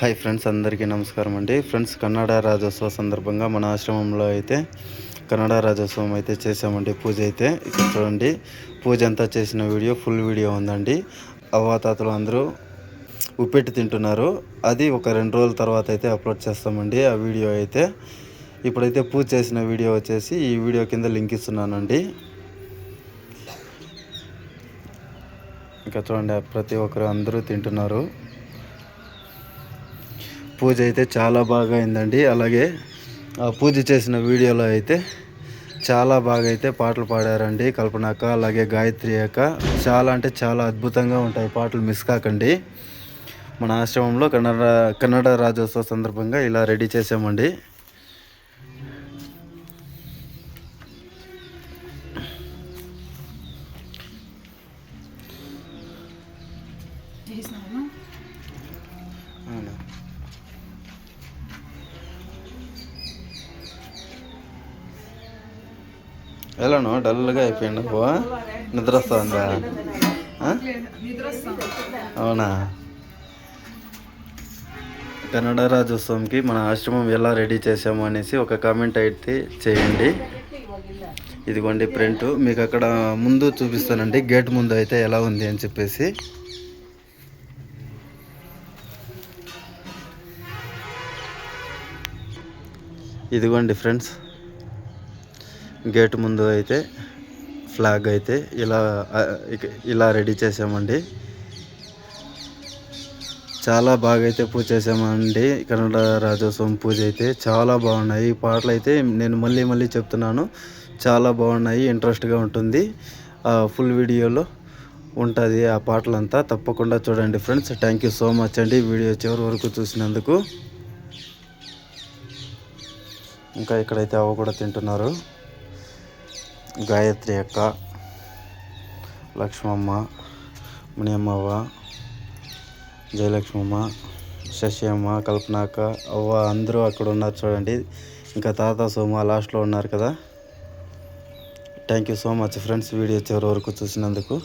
Hi friends అందరికీ నమస్కారం అండి. ఫ్రెండ్స్ కన్నడ రాజోత్సవ సందర్భంగా మన ఆశ్రమంలో అయితే కన్నడ రాజోత్సవం అయితే చేసామండి పూజ అయితే ఇక్కడ చూడండి. పూజ అంతా చేసిన వీడియో ఫుల్ వీడియో ఉందండి. అవ్వాతాతలు అందరూ ఉప్పెట్టి తింటున్నారు. అది ఒక రెండు రోజుల తర్వాత అయితే అప్లోడ్ చేస్తామండి ఆ వీడియో అయితే. ఇప్పుడైతే పూజ చేసిన వీడియో వచ్చేసి ఈ వీడియో కింద లింక్ ఇస్తున్నానండి. ఇంకా చూడండి ప్రతి ఒక్కరు అందరూ తింటున్నారు. పూజ అయితే చాలా బాగా అయిందండి. అలాగే ఆ పూజ చేసిన వీడియోలో అయితే చాలా బాగా అయితే పాటలు పాడారండి కల్పనాక అలాగే గాయత్రి అక్క. చాలా అంటే చాలా అద్భుతంగా ఉంటాయి పాటలు మిస్ కాకండి. మన ఆశ్రమంలో కన్నడ కన్నడ రాజ్యోత్సవ సందర్భంగా ఇలా రెడీ చేసామండి చేసినాను అవునా ఎలాను డల్గా అయిపోయినావు నిద్ర వస్తుందా అవునా? కన్నడ స్వామికి మన ఆశ్రమం ఎలా రెడీ చేసాము అనేసి ఒక కామెంట్ అయితే చేయండి. ఇదిగోండి ప్రింట్. మీకు అక్కడ ముందు చూపిస్తానండి. గేట్ ముందు అయితే ఎలా ఉంది అని చెప్పేసి. ఇదిగోండి ఫ్రెండ్స్. గేట్ ముందు అయితే ఫ్లాగ్ అయితే ఇలా ఇలా రెడీ చేసామండి. చాలా బాగా అయితే పూజ చేసామండి. కన్నడ రాజోత్సవం పూజ అయితే చాలా బాగున్నాయి. ఈ పాటలు అయితే నేను మళ్ళీ మళ్ళీ చెప్తున్నాను. చాలా బాగున్నాయి ఇంట్రెస్ట్గా ఉంటుంది. ఆ ఫుల్ వీడియోలో ఉంటుంది ఆ పాటలంతా. తప్పకుండా చూడండి friends. Thank you so much అండి వీడియో చివరి వరకు చూసినందుకు. ఇంకా ఇక్కడైతే అవ కూడా తింటున్నారు. గాయత్రి అక్క లక్ష్మమ్మ మునియమ్మవ్వ జయలక్ష్మమ్మ శశి అమ్మ కల్పనాక అవ్వ అందరూ అక్కడ ఉన్నారు చూడండి. ఇంకా తాత సోమ లాస్ట్లో ఉన్నారు కదా. Thank you so much friends video చివరి వరకు చూసినందుకు